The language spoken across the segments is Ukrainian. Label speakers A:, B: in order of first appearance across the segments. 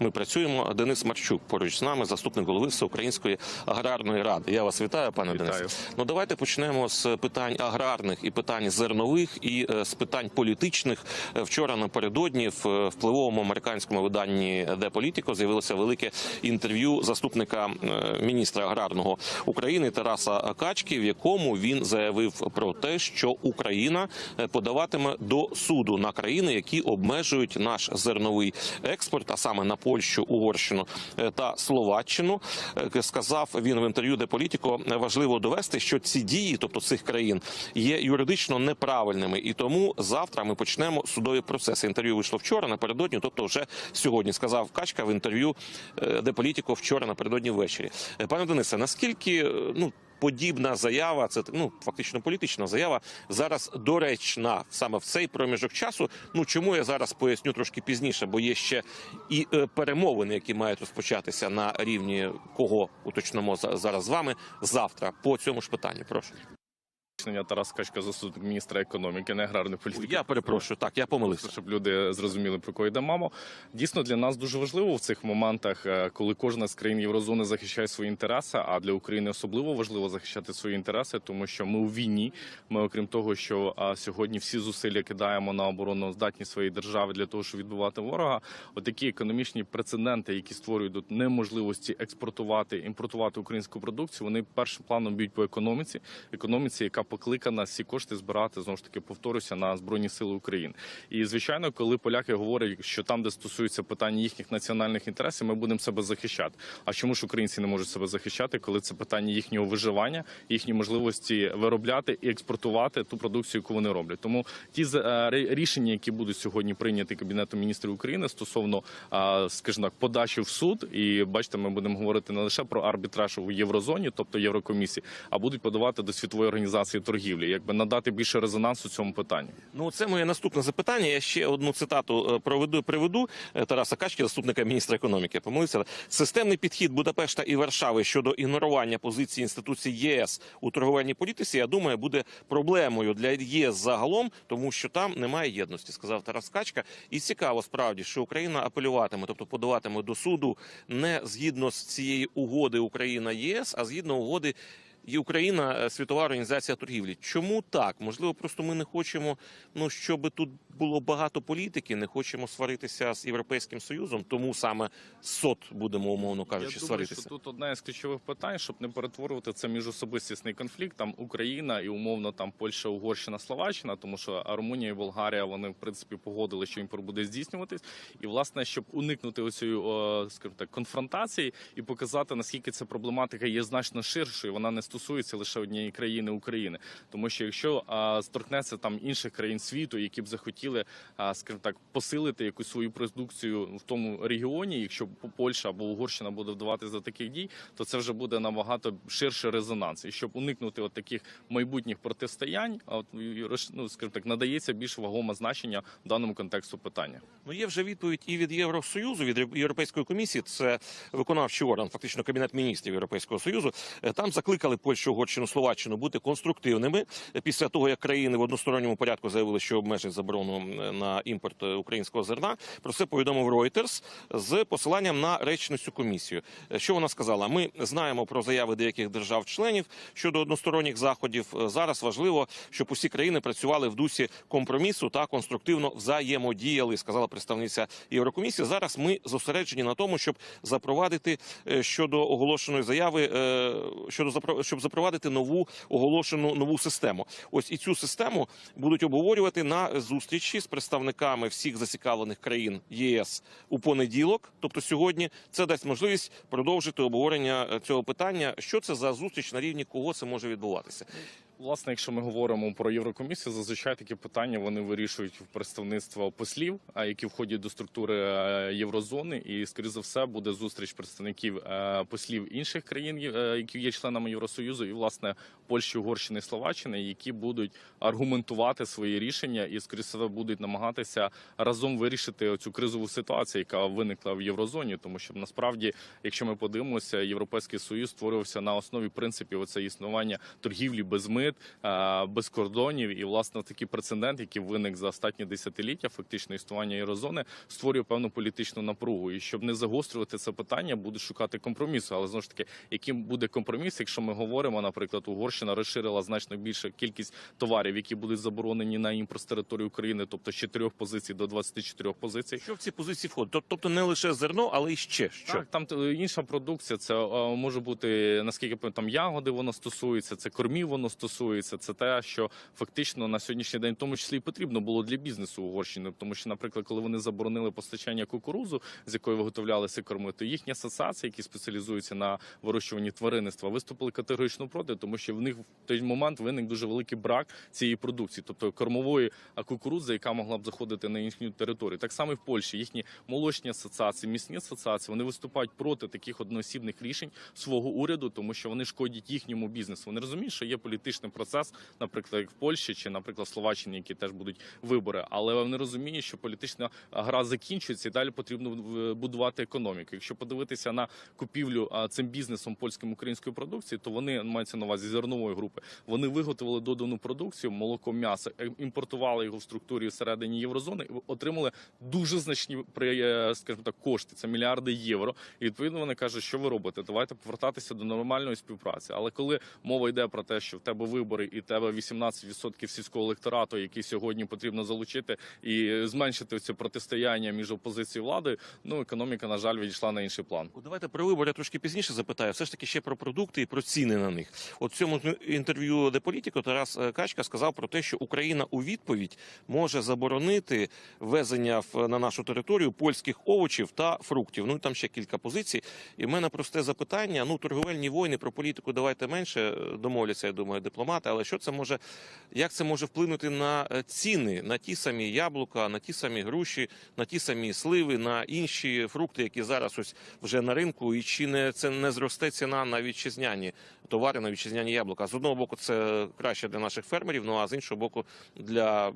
A: Ми працюємо. Денис Марчук поруч з нами, заступник голови Всеукраїнської аграрної ради. Я вас вітаю, пане
B: Вітаю.
A: Денисе. Ну давайте почнемо з питань аграрних і питань зернових, і е, з питань політичних. Е, Вчора напередодні в е, впливовому американському виданні «Де Політіко» з'явилося велике інтерв'ю заступника міністра аграрного України Тараса Качки, в якому він заявив про те, що Україна подаватиме до суду на країни, які обмежують наш зерновий експорт, а саме на Польщу, Угорщину е, та Словаччину. Е, Сказав він в інтерв'ю де політико важливо довести, що ці дії, тобто цих країн, є юридично неправильними, і тому завтра ми почнемо судові процеси. Інтерв'ю вийшло вчора напередодні, тобто вже сьогодні сказав Качка в інтерв'ю е, де політико вчора напередодні ввечері. Е, Пане Денисе, наскільки е, ну. Подібна заява, це ну фактично політична заява зараз доречна саме в цей проміжок часу. Ну чому я зараз поясню трошки пізніше, бо є ще і е, перемовини, які мають розпочатися на рівні кого уточнимо за- зараз з вами завтра по цьому ж питанню. Прошу
B: Я Тарас Качка, заступник міністра економіки, не аграрної політики.
A: я перепрошую. Так я помилився.
B: Щоб люди зрозуміли про кого йде мама. Дійсно, для нас дуже важливо в цих моментах, е, коли кожна з країн Єврозони захищає свої інтереси. А для України особливо важливо захищати свої інтереси, тому що ми у війні. Ми, окрім того, що сьогодні всі зусилля кидаємо на оборону здатність своєї держави для того, щоб відбувати ворога. Отакі економічні прецеденти, які створюють неможливості експортувати, імпортувати українську продукцію, вони першим планом б'ють по економіці, економіці, яка покликана всі кошти збирати знову ж таки повторюся на збройні сили України. І звичайно, коли поляки говорять, що там, де стосується питання їхніх національних інтересів, ми будемо себе захищати. А чому ж українці не можуть себе захищати, коли це питання їхнього виживання, їхні можливості виробляти і експортувати ту продукцію, яку вони роблять? Тому ті е, рішення, які будуть сьогодні прийняті кабінетом міністрів України стосовно, е, скажімо так, подачі в суд, і бачите, ми будемо говорити не лише про арбітраж у єврозоні, тобто Єврокомісії, а будуть подавати до світової організації торгівлі, якби надати більше резонансу цьому питанню.
A: Ну, це моє наступне запитання. Я ще одну цитату е, проведу приведу е, Тараса Качки, заступника міністра економіки. Помилився. Системний підхід Будапешта і Варшави щодо ігнорування позиції інституцій ЄС у торговельній політиці. Я думаю, буде проблемою для ЄС загалом, тому що там немає єдності, сказав Тарас Качка. І цікаво справді, що Україна апелюватиме, тобто подаватиме до суду не згідно з цієї угоди Україна ЄС, а згідно угоди. І Україна е, світова організація торгівлі. Чому так? Можливо, просто ми не хочемо, ну щоб тут було багато політики, не хочемо сваритися з європейським союзом, тому саме сот будемо умовно кажучи,
B: Я думаю, що тут одне з ключових питань, щоб не перетворювати це міжособистісний конфлікт. Там Україна і умовно там Польща, Угорщина, Словаччина, тому що Румунія і Болгарія вони в принципі погодили, що імпорт буде здійснюватись. І власне, щоб уникнути оцієї, скажімо так, конфронтації і показати наскільки ця проблематика є значно ширшою, вона не стосується лише однієї країни України. Тому що якщо сторкнеться там інших країн світу, які б захотіли, скажімо так, посилити якусь свою продукцію в тому регіоні, якщо Польща або Угорщина буде вдаватися до таких дій, то це вже буде набагато ширший резонанс. І щоб уникнути от таких майбутніх протистоянь, от ну, скажімо так, надається більш вагоме значення в даному контексту питання.
A: Ну є вже відповідь і від Євросоюзу, від Європейської комісії. Це виконавчий орган, фактично кабінет міністрів Європейського союзу. Е, Там закликали Польщу, Угорщину, Словаччину бути конструктивними після того, як країни в односторонньому порядку заявили, що обмежать заборону на імпорт е, українського зерна. Про це повідомив Reuters з посиланням на речницю комісію. Е, Що вона сказала? Ми знаємо про заяви деяких держав-членів щодо односторонніх заходів. Е, Зараз важливо, щоб усі країни працювали в дусі компромісу та конструктивно взаємодіяли, сказала представниця Єврокомісії. Зараз ми зосереджені на тому, щоб запровадити щодо оголошеної заяви, щодо запро- щоб запровадити нову оголошену нову систему. Ось і цю систему будуть обговорювати на зустрічі з представниками всіх зацікавлених країн ЄС у понеділок, тобто сьогодні. Це дасть можливість продовжити обговорення е, цього питання. Що це за зустріч на рівні кого це може відбуватися?
B: Власне, якщо ми говоримо про Єврокомісію, зазвичай такі питання вони вирішують в представництво послів, які входять до структури е, єврозони, і скоріше за все буде зустріч представників е, послів інших країн, е, які є членами Євросоюзу, і власне Польщі, Угорщини, Словаччини, які будуть аргументувати свої рішення і скоріше за все будуть намагатися разом вирішити цю кризову ситуацію, яка виникла в єврозоні, тому що насправді, якщо ми подивимося, європейський союз створювався на основі принципів оце існування торгівлі без миру. Мит, е, без кордонів. І власне такий прецедент, який виник за останні десятиліття, фактично існування єврозони, створює певну політичну напругу. І щоб не загострювати це питання, буде шукати компромісу. Але знову ж таки, яким буде компроміс, якщо ми говоримо, наприклад, Угорщина розширила значно більшу кількість товарів, які будуть заборонені на імпорт з території України, тобто з 4 позицій до 24 позицій.
A: Що в ці позиції входить? Тобто не лише зерно, але й ще що.
B: Так, там е, інша продукція. Це е, може бути наскільки я пам'ятаю, там ягоди воно стосується, це кормів воно стосується. Це те, що фактично на сьогоднішній день, в тому числі і потрібно було для бізнесу Угорщини. Тому що, наприклад, коли вони заборонили постачання кукурузу, з якої виготовлялися корми, то їхні асоціації, які спеціалізуються на вирощуванні тваринництва, виступили категорично проти, тому що в них в той момент виник дуже великий брак цієї продукції, тобто кормової кукурудзи, яка могла б заходити на їхню територію. Так само і в Польщі їхні молочні асоціації, місні асоціації, вони виступають проти таких одноосібних рішень свого уряду, тому що вони шкодять їхньому бізнесу. Вони розуміють, що є політичний процес, наприклад, як в Польщі чи, наприклад, в Словаччині, які теж будуть вибори. Але вони розуміють, що політична гра закінчується і далі потрібно в- будувати економіку. Якщо подивитися на купівлю цим бізнесом польським української продукції, то вони мається на увазі зернової групи. Вони виготовили додану продукцію, молоко, м'ясо, е, імпортували його в структурі всередині єврозони і отримали дуже значні е, скажімо так кошти. Це мільярди євро. І відповідно вони кажуть, що ви робите? Давайте повертатися до нормальної співпраці. Але коли мова йде про те, що в тебе вибори і тебе 18% сільського електорату, який сьогодні потрібно залучити і зменшити це протистояння між опозицією і владою, ну економіка на жаль відійшла на інший план.
A: Давайте про вибори трошки пізніше запитаю. Все ж таки ще про продукти і про ціни на них. От в цьому інтерв'ю де політико Тарас е, Качка сказав про те, що Україна у відповідь може заборонити ввезення в- на нашу територію польських овочів та фруктів. Ну там ще кілька позицій. І в мене просте запитання. Ну, торговельні війни про політику давайте менше е, домовляться, я думаю, дипломати. Але що це може, як це може вплинути на е, ціни на ті самі яблука, на ті самі груші, на ті самі сливи, на інші фрукти, які зараз ось вже на ринку, і чи не це не зросте ціна на вітчизняні товари, на вітчизняні яблука? З одного боку, це краще для наших фермерів, ну а з іншого боку, для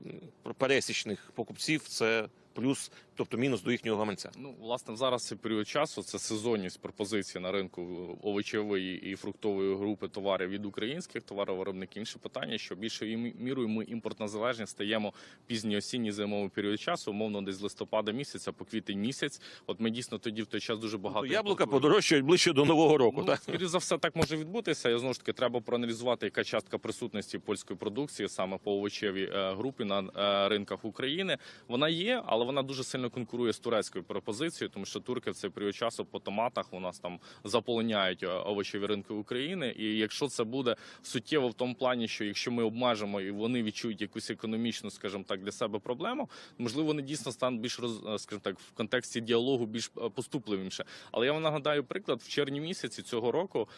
A: пересічних покупців це плюс, тобто мінус до їхнього гаманця.
B: Ну, власне, зараз цей період часу це сезонність пропозиції на ринку овочевої і фруктової групи товарів від українських товаровиробників. Інше питання, що більшою мі- мірою ми імпортна залежність стаємо пізній осінній зимовий період часу, умовно десь з листопада місяця по квітень місяць. От ми дійсно тоді в той час дуже багато
A: Тобто яблука подорожчають ближче до нового року.
B: Ну,
A: так?
B: скоріше за все, так може відбутися. І знову ж таки треба проаналізувати, яка частка присутності польської продукції саме по овочевій е, групі на е, ринках України. Вона є, але вона дуже сильно конкурує з турецькою пропозицією, тому що турки в цей період часу по томатах у нас там заполоняють е, овочеві ринки України. І якщо це буде суттєво в тому плані, що якщо ми обмежимо і вони відчують якусь економічну, скажімо так, для себе проблему, можливо, вони дійсно стануть більш роз, е, скажімо так, в контексті діалогу більш е, поступливіше. Але я вам нагадаю приклад в червні місяці цього року.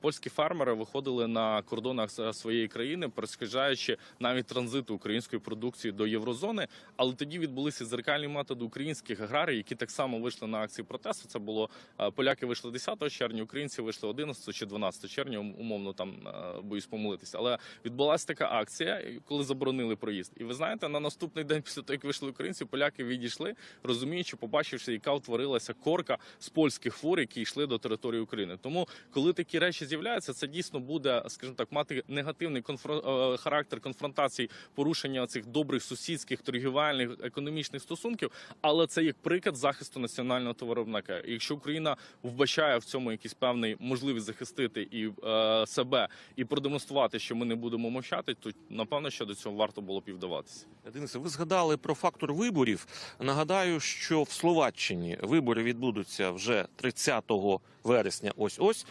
B: Польські фермери виходили на кордонах своєї країни, перешкоджаючи навіть транзиту української продукції до єврозони. Але тоді відбулися зеркальні методи українських аграріїв, які так само вийшли на акції протесту. Це було поляки вийшли 10 червня, українці вийшли 11 чи 12 червня. Умовно там боюсь помилитися. Але відбулася така акція, коли заборонили проїзд. І ви знаєте, на наступний день після того, як вийшли українці, поляки відійшли, розуміючи, побачивши, яка утворилася корка з польських фур, які йшли до території України. Тому, коли такі речі з'являються, це дійсно буде, скажімо так, мати негативний конфро- е, характер конфронтації, порушення цих добрих сусідських, торгівельних, економічних стосунків. Але це як приклад захисту національного товаровиробника. І Якщо Україна вбачає в цьому якийсь певний можливість захистити і е, себе і продемонструвати, що ми не будемо мовчати, то напевно, що до цього варто було б і вдаватися.
A: Денисе, ви згадали про фактор виборів. Нагадаю, що в Словаччині вибори відбудуться вже 30 вересня. Ось ось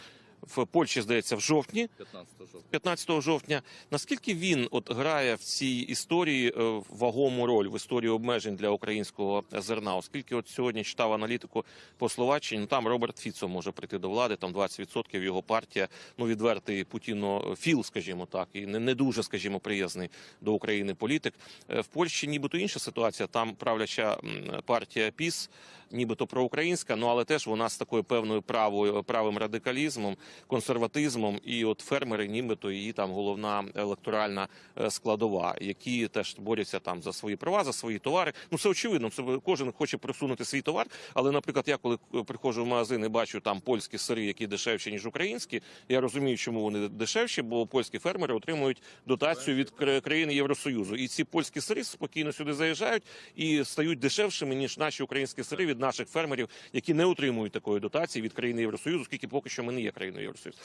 A: в Польщі здається в жовтні.
B: 15 жовтня.
A: 15 жовтня. Наскільки він от грає в цій історії е, вагому роль в історії обмежень для українського зерна? Оскільки от сьогодні читав аналітику по Словаччині, ну, там Роберт Фіцо може прийти до влади, там 20% його партія, ну відвертий Путіно філ, скажімо так, і не, не дуже, скажімо, приязний до України політик. Е, В Польщі нібито інша ситуація. Там правляча партія ПІС нібито проукраїнська, ну але теж вона з такою певною правою правим радикалізмом, консерватизмом. І от фермери, нібито її там головна електоральна е, складова, які теж борються там за свої права, за свої товари. Ну це очевидно. Це кожен хоче просунути свій товар. Але, наприклад, я коли е, приходжу в магазин і бачу там польські сири, які дешевші ніж українські, я розумію, чому вони дешевші, бо польські фермери отримують дотацію від кра- країн Євросоюзу. І ці польські сири спокійно сюди заїжджають і стають дешевшими ніж наші українські сири від наших фермерів, які не отримують такої дотації від країни Євросоюзу, оскільки поки що ми не є країною Євросоюзу.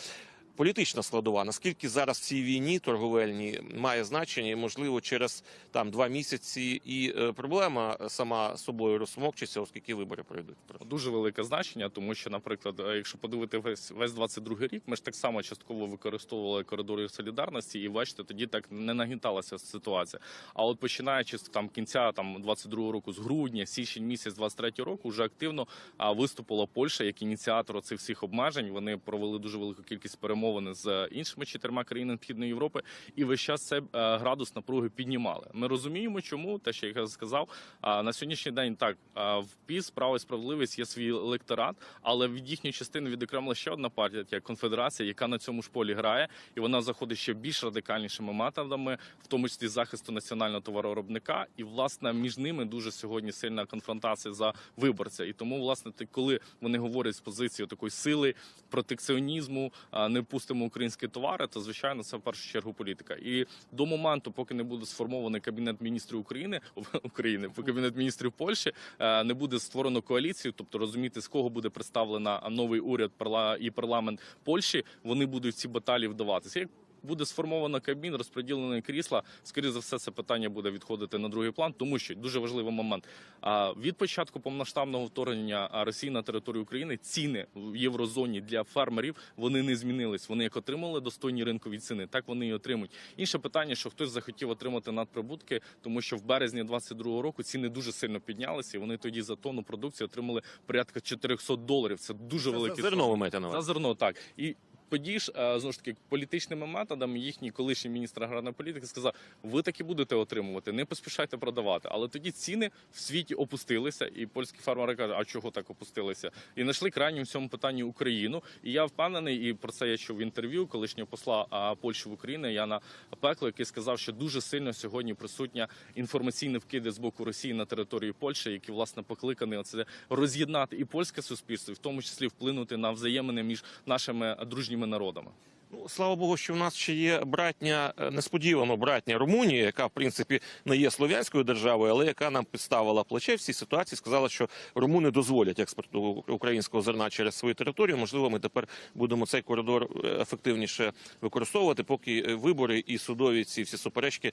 A: Політична складова, наскільки зараз в цій війні торговельній має значення, і можливо через там два місяці, і е, проблема сама собою розсмокчиться, оскільки вибори пройдуть.
B: дуже велике значення, тому що, наприклад, е, якщо подивити весь весь 22 рік, ми ж так само частково використовували коридори солідарності, і бачите, тоді так не нагніталася ситуація. А от починаючи з там кінця там 22 року, з грудня, січень місяць 23 року, вже активно виступила Польща як ініціатор цих всіх обмежень. Вони провели дуже велику кількість перемовин з іншими чотирма країнами Східної Європи, і весь час це е, градус напруги піднімали. Ми розуміємо, чому те, що я сказав. На сьогоднішній день так в ПІС право і справедливість є свій електорат, але від їхньої частини відокремила ще одна партія, як конфедерація, яка на цьому ж полі грає, і вона заходить ще більш радикальнішими методами, в тому числі захисту національного товаровиробника. І власне між ними дуже сьогодні сильна конфронтація за виборця. І тому, власне, коли вони говорять з позиції такої сили протекціонізму, не пустимо українські товари, то звичайно це в першу чергу політика. І до моменту, поки не буде сформований кабінет міністрів України України, кабінет міністрів Польщі, е, не буде створено коаліцію, тобто розуміти, з кого буде представлена новий уряд і парламент Польщі, вони будуть ці баталії вдаватися. Буде сформовано кабін, розподілені крісла. Скоріше за все, це питання буде відходити на другий план, тому що дуже важливий момент. А від початку повноштабного вторгнення Росії на територію України ціни в єврозоні для фермерів вони не змінились. Вони як отримали достойні ринкові ціни, так вони і отримують. Інше питання, що хтось захотів отримати надприбутки, тому що в березні 22-го року ціни дуже сильно піднялися. і Вони тоді за тонну продукції отримали порядка 400 доларів. Це дуже великі
A: Зерно ви маєте на
B: за зерно, так і. Подіж е, знову ж таки політичними методами їхній колишній міністр аграрної політики сказав: ви таки будете отримувати, не поспішайте продавати. Але тоді ціни в світі опустилися, і польські фермери кажуть, а чого так опустилися? І знайшли крайнім в цьому питанні Україну. І я впевнений, і про це я чув в інтерв'ю колишнього посла Польщі в Україну Яна Пекло, який сказав, що дуже сильно сьогодні присутня інформаційні вкиди з боку Росії на території Польщі, які власне покликані оце роз'єднати і польське суспільство, і в тому числі вплинути на взаємини між нашими дружніми народами.
A: Ну, слава Богу, що в нас ще є братня, е, несподівано братня Румунія, яка в принципі не є слов'янською державою, але яка нам підставила плече в цій ситуації. Сказала, що румуни дозволять експорту українського зерна через свою територію. Можливо, ми тепер будемо цей коридор е, ефективніше використовувати, поки е, вибори і судові ці всі суперечки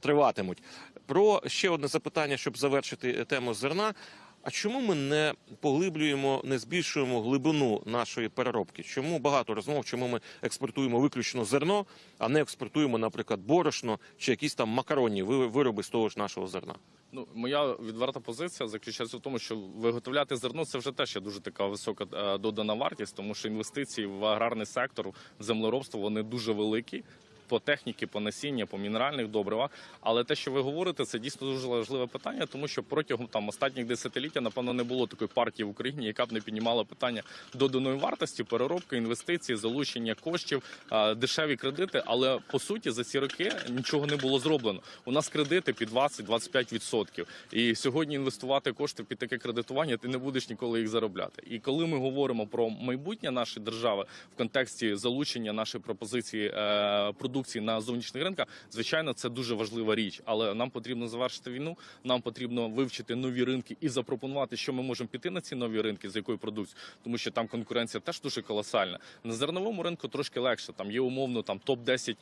A: триватимуть. Про ще одне запитання, щоб завершити тему зерна. А чому ми не поглиблюємо, не збільшуємо глибину нашої переробки? Чому багато розмов? Чому ми експортуємо виключно зерно, а не експортуємо, наприклад, борошно чи якісь там макаронні ви- вироби з того ж нашого зерна?
B: Ну, моя відверта позиція заключається в тому, що виготовляти зерно це вже теж дуже така висока е, додана вартість, тому що інвестиції в аграрний сектор, в землеробство вони дуже великі. По техніці, по насіння, по мінеральних добривах. Але те, що ви говорите, це дійсно дуже важливе питання, тому що протягом там останніх десятиліття, напевно, не було такої партії в Україні, яка б не піднімала питання доданої вартості, переробки, інвестицій, залучення коштів, дешеві кредити. Але по суті за ці роки нічого не було зроблено. У нас кредити під 20-25%. І сьогодні інвестувати кошти під таке кредитування ти не будеш ніколи їх заробляти. І коли ми говоримо про майбутнє нашої держави в контексті залучення нашої пропозиції е, продукції на зовнішніх ринках, звичайно, це дуже важлива річ. Але нам потрібно завершити війну. Нам потрібно вивчити нові ринки і запропонувати, що ми можемо піти на ці нові ринки, з якою продукцією, тому що там конкуренція теж дуже колосальна. На зерновому ринку трошки легше. Там є умовно там топ 10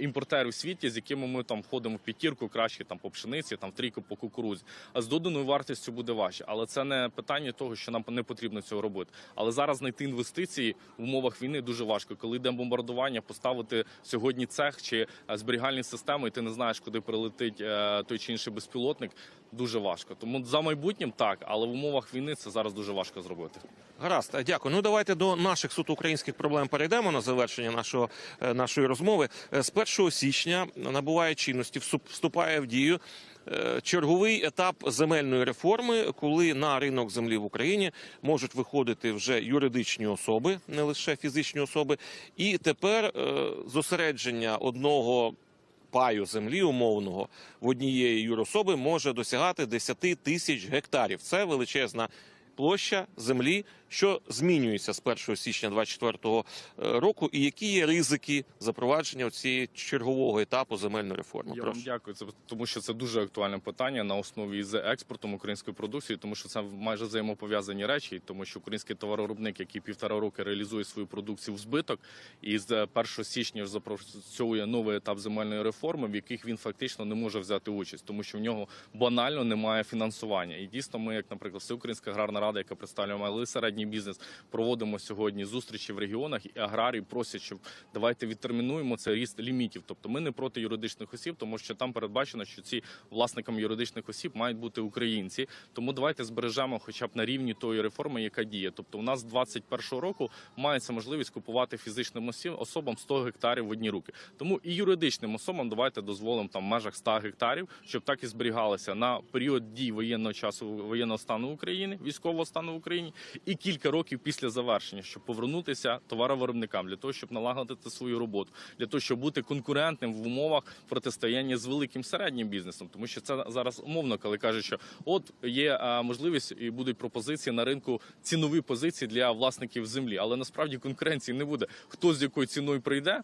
B: імпортерів в світі, з якими ми там входимо в п'ятірку, краще там по пшениці, там в трійку по кукурудзі. А з доданою вартістю буде важче. Але це не питання того, що нам не потрібно цього робити. Але зараз знайти інвестиції в умовах війни дуже важко. Коли йде бомбардування, поставити сьогодні цех чи е, зберігальні системи, і ти не знаєш, куди прилетить е, той чи інший безпілотник. Дуже важко. Тому за майбутнім так, але в умовах війни це зараз дуже важко зробити.
A: Гаразд, дякую. Ну давайте до наших суто українських проблем перейдемо на завершення нашого е, нашої розмови. Е, З 1 січня набуває чинності, вступає в дію. е, Черговий етап земельної реформи, коли на ринок землі в Україні можуть виходити вже юридичні особи, не лише фізичні особи, і тепер е, зосередження одного паю землі умовного в однієї юрособи може досягати 10 тисяч гектарів. Це величезна площа землі, що змінюється з 1 січня 2024 року, і які є ризики запровадження цієї чергового етапу земельної реформи.
B: Я вам дякую. Це тому, що це дуже актуальне питання на основі з експортом української продукції, тому що це майже взаємопов'язані речі, тому що український товаровиробник, який півтора роки реалізує свою продукцію в збиток, і з 1 січня запрацьовує новий етап земельної реформи, в яких він фактично не може взяти участь, тому що в нього банально немає фінансування. І дійсно, ми, як, наприклад, Всеукраїнська аграрна рада, яка представляє малий і середній бізнес, проводимо сьогодні зустрічі в регіонах, і аграрії просять, щоб давайте відтермінуємо це ріст лімітів. Тобто ми не проти юридичних осіб, тому що там передбачено, що ці власниками юридичних осіб мають бути українці. Тому давайте збережемо, хоча б на рівні тої реформи, яка діє. Тобто, у нас з 21 року мається можливість купувати фізичним особам 100 гектарів в одні руки. Тому і юридичним особам давайте дозволимо там в межах 100 гектарів, щоб так і зберігалися на період дій воєнного часу воєнного стану України, військового стану в Україні, і кілька років після завершення, щоб повернутися товаровиробникам для того, щоб налагодити свою роботу, для того, щоб бути конкурентним в умовах протистояння з великим середнім бізнесом, тому що це зараз умовно, коли кажуть, що от є можливість і будуть пропозиції на ринку цінові позиції для власників землі, але насправді конкуренції не буде. Хто з якою ціною прийде?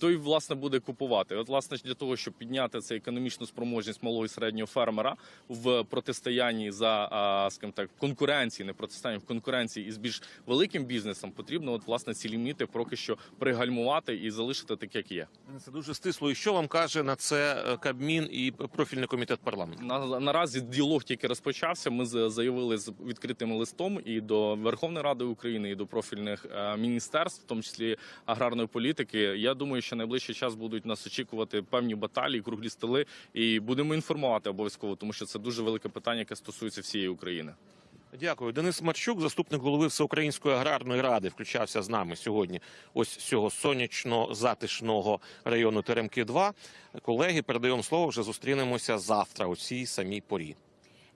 B: Той власне буде купувати. От власне для того, щоб підняти це економічну спроможність малого і середнього фермера в протистоянні за скажімо так конкуренції, не протистоянні в конкуренції із більш великим бізнесом, потрібно от власне ці ліміти поки що пригальмувати і залишити так, як є.
A: Це дуже стисло. І що вам каже на це е, Кабмін і профільний комітет парламенту?
B: На, наразі діалог тільки розпочався. Ми заявили з відкритим листом і до Верховної Ради України, і до профільних е, міністерств, в тому числі аграрної політики. Я думаю, що найближчий час будуть нас очікувати певні баталії, круглі столи, і будемо інформувати обов'язково, тому що це дуже велике питання, яке стосується всієї України.
A: Дякую. Денис Марчук, заступник голови Всеукраїнської аграрної ради, включався з нами сьогодні. Ось цього сонячно затишного району Теремки. 2 колеги, передаємо слово. Вже зустрінемося завтра у цій самій порі.